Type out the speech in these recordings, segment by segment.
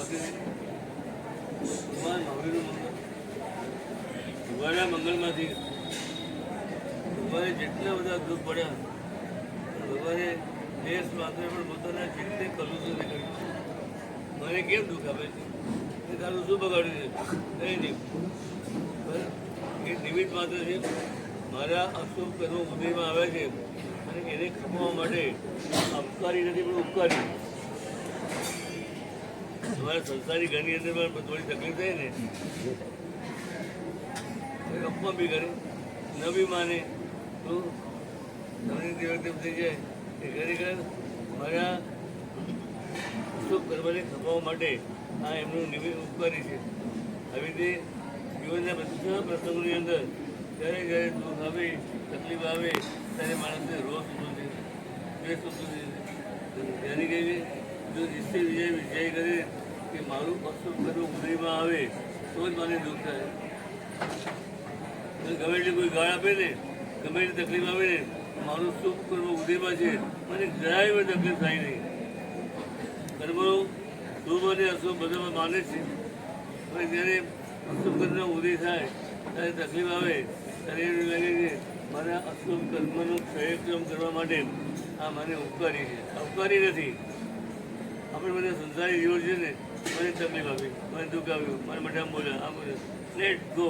ભગવાન મંગળ ભગવાનના મંગળમાંથી ભગવાને જેટલા બધા દુઃખ પડ્યા ભગવાને દેશ માત્ર પણ પોતાના ચિત્તે કલુષિત કર્યું મને કેમ દુઃખ આપે છે? તારું શું બગાડ્યું છે? કંઈ નહીં? એ નિમિત્ત માત્ર છે, મારા અશુભ કર્મો બુદ્ધિમાં આવે છે અને એને ખપાવવા માટે અપકારી નથી, પણ ઉપકારી. તમારા સંસારી ઘરની અંદર પણ થોડી તકલીફ થઈ ને અપમાન બી કરે. ન બી માને, તો તમને તે વખતે થઈ જાય એ ખરેખર મારા સુખ કરવાને ખપાવવા માટે આ એમનું નિમિત્ત ઉપકારી છે. આવી રીતે જીવનના બધા પ્રસંગોની અંદર જ્યારે જ્યારે દુઃખ આવે, તકલીફ આવે, ત્યારે માણસને રોગ ઉઠું છે તે ઉઠું છે જેની કહીએ જો નિશ્ચય વિજય વિજય કરે કે મારું અશુભ બધું ઉદયમાં આવે, તો જ મને દુઃખ થાય. ગમે એટલે કોઈ ગાળ આપે ને, ગમે એટલી તકલીફ આવે ને મારું શુભ કર્મ ઉદયમાં છે. મને જરાય પણ તકલીફ થાય નહીં. કર્મો શુભ અને અશુભ બધામાં માને છે. પણ જ્યારે અશુભ કર્મનો ઉદય થાય, ત્યારે તકલીફ આવે, ત્યારે એવું લાગે કે મારા અશુભ કર્મનો ક્ષયક્રમ કરવા માટે આ મને ઉપકારી છે. ઉપકારી નથી. આપણે બધા સંસારી જીવો છે ને, મને તકલીફ આપી, મને દુઃખ આવ્યું મને માટે આમ બોલ્યા આ બોલ્યા લેટ ગો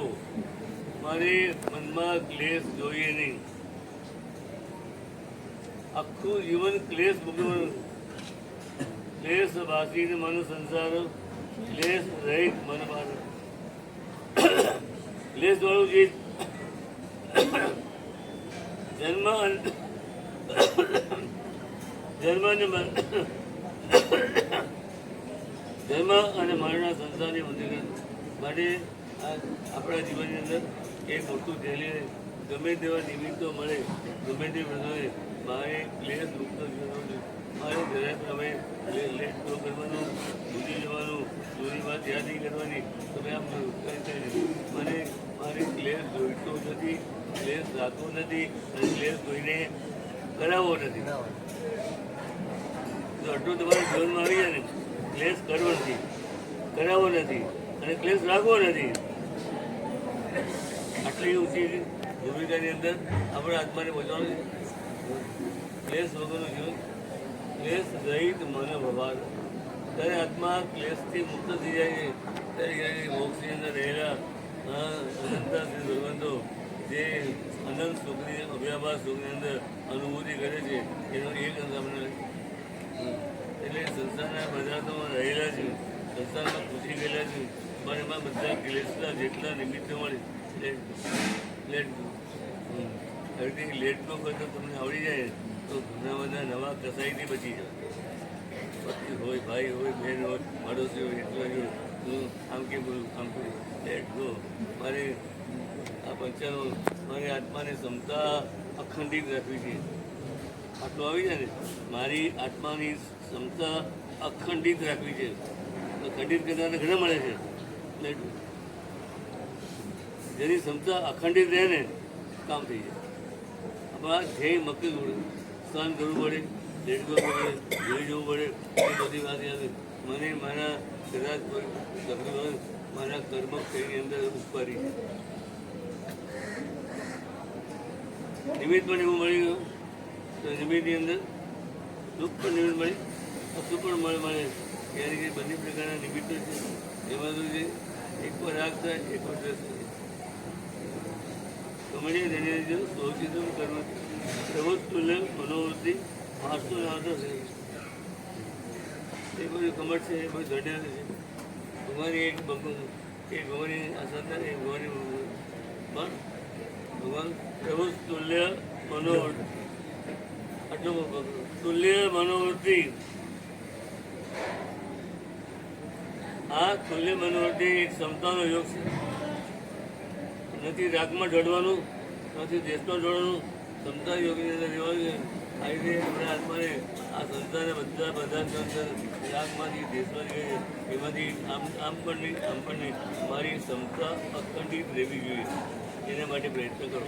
મારે મનમાં ક્લેશ જોઈએ નહીં. આખું જીવન ક્લેશ ભોગવવાનું. ક્લેશ વાસીને મન સંસાર, ક્લેશ રહિત મન બાર ક્લેશ વાળું જે જન્મ જન્મ અને જન્મ અને મારા સંસારની મંદિર માટે આપણા જીવનની અંદર એક મોટું ધ્યેય ગમે તેવા નિમિત્તો મળે ગમે તે પ્રસંગે મારે જીવનનું છે. મારે જરાય પ્રમે લે- લેટ ગો કરવાનું ભૂલી જવાનું ચોરી વાત યાદ નહીં કરવાની તમે આમ મને મારે ક્લેશ જોઈતો નથી ક્લેશ રાખવો નથી અને ક્લેશ જોઈને કરાવવો નથી. તો અટલું તમારા જીવનમાં આવી જાય ને? ક્લેશ કરવો નથી. કરાવવો નથી અને ક્લેશ રાખવો નથી. આટલી ઊંચી ભૂમિકાની અંદર આપણે આત્માને બચવાનું છે ક્લેશ વગરનું જીવન, ક્લેશ રહિત મન ભવાર ત્યારે આત્મા ક્લેશથી મુક્ત થઈ જાય છે, ત્યારે મોક્ષની અંદર રહેલા અનંતા શ્રી ભગવંતો જે અનંત સુખની અભ્યાભાસ સુખની અંદર અનુભૂતિ કરે છે, એનો એક આપણે એટલે સંસારના પદાર્થોમાં રહેલા છું. સંસારમાં પૂછી ગયેલા છું. પણ એમાં બધા ક્લેશના જેટલા નિમિત્તો મળે લેટ લેટ નો કરતો તમને આવડી જાય. તો ઘણા બધા નવા કસાઈથી બચી જાય. પતિ હોય, ભાઈ હોય બહેન હોય, પડોશી હોય એટલા જો હું આમ કે બોલું? આમ કે લેટ ગો મારે આ પંચાનો મારી આત્માની ક્ષમતા અખંડિત રાખવી છે. આટલું આવી જાય ને, મારી આત્માની ક્ષમતા અખંડિત રાખવી છે. અખંડિત ખંડિત કરવાને ઘણા મળે છે. જેની ક્ષમતા અખંડિત રહે ને, કામ થઈ જાય. આપણા ધ્યેય મક્કલ પડે. સ્નાન કરવું પડે કરવું પડે જોઈ જવું પડે, એ બધી વાત યાદ મને મારા કદાચ તકલીફ મારા કર્મ કઈની અંદર ઉપકારી છે નિમિત્ત પણ એવું મળી ગયું તો નિમિત્તની અંદર દુઃખ પણ નિમિત્ત મળી અસુ પણ મળે મળે. ત્યારે કે બંને પ્રકારના નિમિત્તો છે. એમાં શું છે એક પર રાગ થાય, એક પર દ્વેષ થાય. સમજે તેને જો સૌચિતમ કરવું પ્રવૃત્તુલ્ય મનોવૃત્તિ વાસ્તુ આવતો છે. એ બધું કમળ છે, એ બધું ઘટેલું છે. ભગવાનની એક ભગવાન એ ભગવાનની આસંતા એ ભગવાનની પણ ભગવાન પ્રભુ તુલ્ય, મનોવૃત્તિ. તુલ્ય મનોવૃત્તિ. આ તુલ્ય મનોવૃત્તિ એક ક્ષમતાનો યોગ છે. નથી રાગમાં જડવાનું નથી દેશમાં જોડવાનું ક્ષમતા યોગની અંદર રહેવાનું છે. આ રીતે આપણે આત્માને, આ સંસારને બધા બધા રાગમાંથી, દેશમાંથી એમાંથી આમ આમ આમ પણ મારી ક્ષમતા અખંડિત રહેવી જોઈએ. એના માટે પ્રયત્ન કરો.